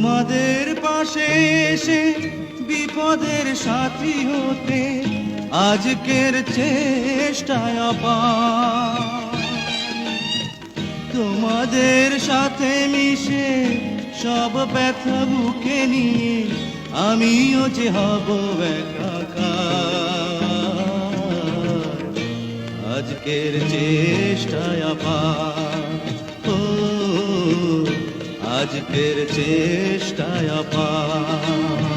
তোমাদের পাশে এসে বিপদের সাথী হতে আজকের চেষ্টায় তোমাদের সাথে মিশে সব ব্যথা বুকে নিয়ে আমিও যে হব আজকের চেষ্টায় আপার ও আজকের চেষ্টায় আপার।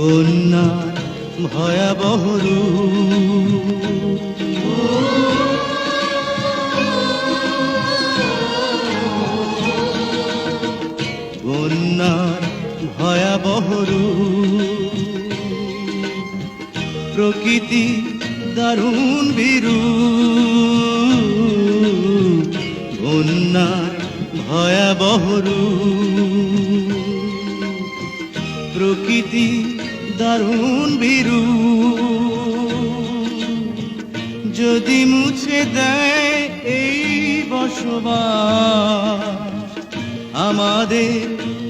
বন্যার ভয়াবহ বন্যার ভয়াবহ প্রকৃতি দারুণ বিরু বন্যার ভয়াবহ প্রকৃতি দারুণ বিরু যদি মুছে দেয় এই বসবাস, আমাদের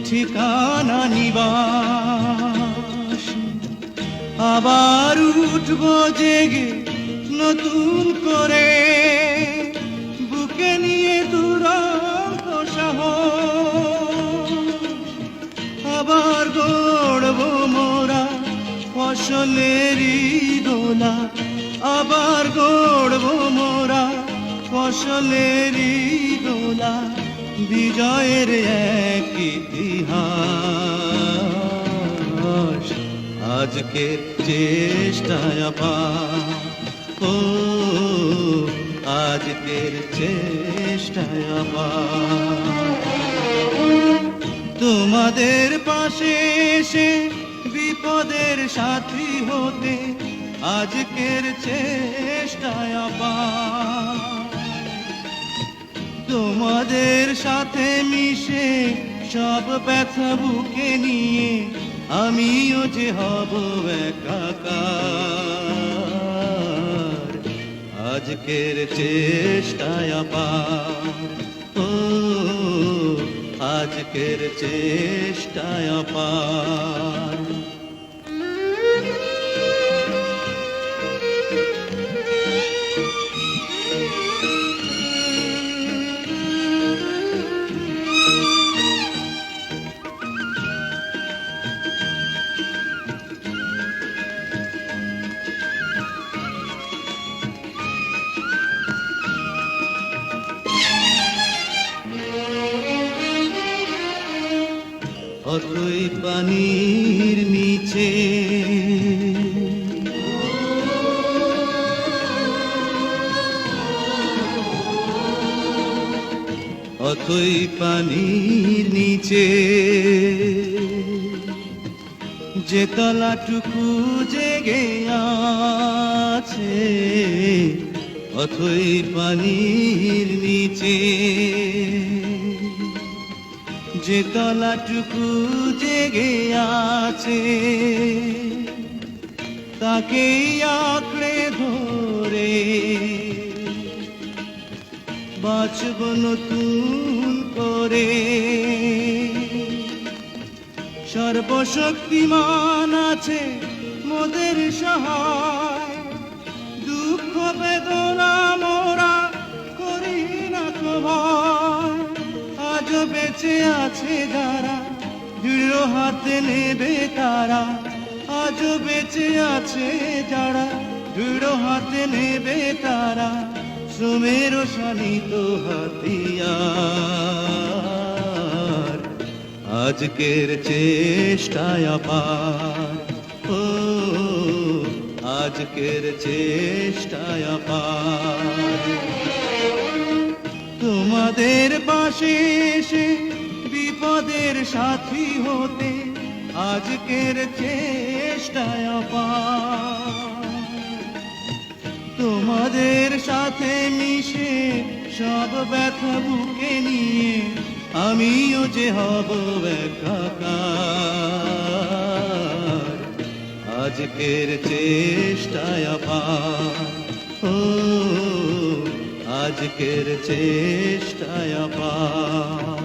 ঠিকানা নিবাস। আবার উঠব জেগে নতুন করে, বুকে নিয়ে দুরন্ত সাহস। আবার ফসলেরই দোলা আবার গড়ব মোরা ফসলেরই দোলা বিজয়ের এক ইতিহাস। আজকের চেষ্টায় আবার ও আজকের চেষ্টায় আবার তোমাদের পাশে এসে বিপদের সাথী হতে আজকের চেষ্টায় আবার তোমাদের সাথে মিশে সব ব্যথা বুকে নিয়ে আমিও যে হব একাকার। আজকের চেষ্টায় আপার। ও আজকের চেষ্টায় আপার অতই পানির নিচে। অতই পানির নিচে। যে তলাটুকু জেগে আছে অথই পানির নিচে। যে তলাটুকু জেগে আছে তাকে আঁকড়ে ধরে। বাঁচব নতুন করে। সর্বশক্তিমান আছে মোদের সহায়। দুঃখ বেদনা মোরা করি না তো ভয় আজ বেঁচে আছে যারা, দৃঢ় হাতে নেবে তারা। আজ বেঁচে আছে যারা, দৃঢ় হাতে নেবে তারা। শ্রমের শানিত হাতিয়ার, আজকের চেষ্টায় আপার। ও, আজকের চেষ্টায় আপার। তোমাদের পাশে এসে বিপদের সাথী হতে আজকের চেষ্টায় তোমাদের সাথে মিশে সব ব্যথা বুকে নিয়ে আমিও যে হব আজকের চেষ্টায় আপার ও আজকের চেষ্টায় আপার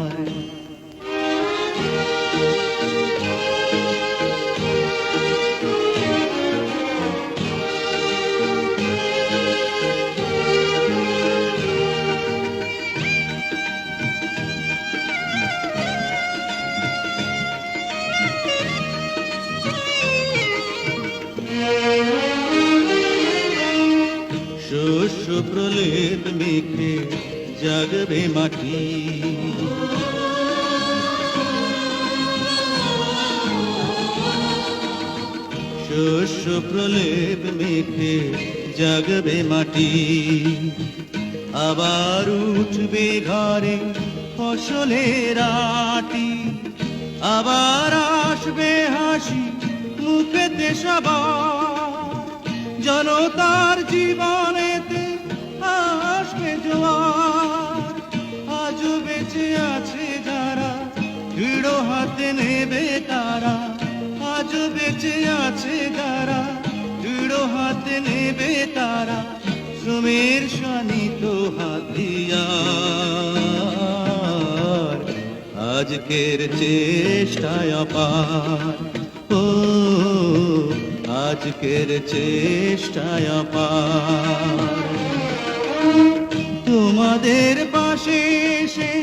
প্রলেপ মেখে জাগবে মাটি শস্য প্রলেপ মেখে জাগবে মাটি আবার উঠবে ঘরে ফসলের আটি আবার আসবে হাসি মুখেতে জনতার জীবনেতে বেঁচে আছে যারা দৃঢ় হাতে নেবে তারা। আজও বেঁচে আছে যারা দৃঢ় হাতে নেবে তারা। শ্রমের শানিত হাতিয়ার আজকের চেষ্টায় আপার। ও, আজকের চেষ্টায় আপার। তোমাদের পাশে এসে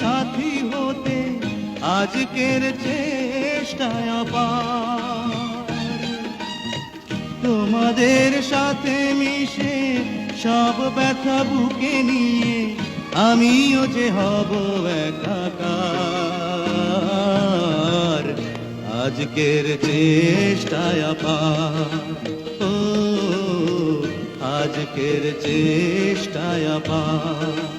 সাথী হতে আজকের চেষ্টায় তোমাদের সাথে মিশে সব ব্যথা বুকে নিয়ে আমিও যে হব একাকার। আজকের চেষ্টায় ও, আজকের চেষ্টায় ও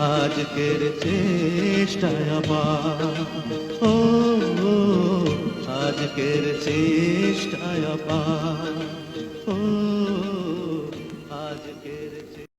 আজকের চেষ্টায় আপার। ও আজকের চেষ্টায় আপার।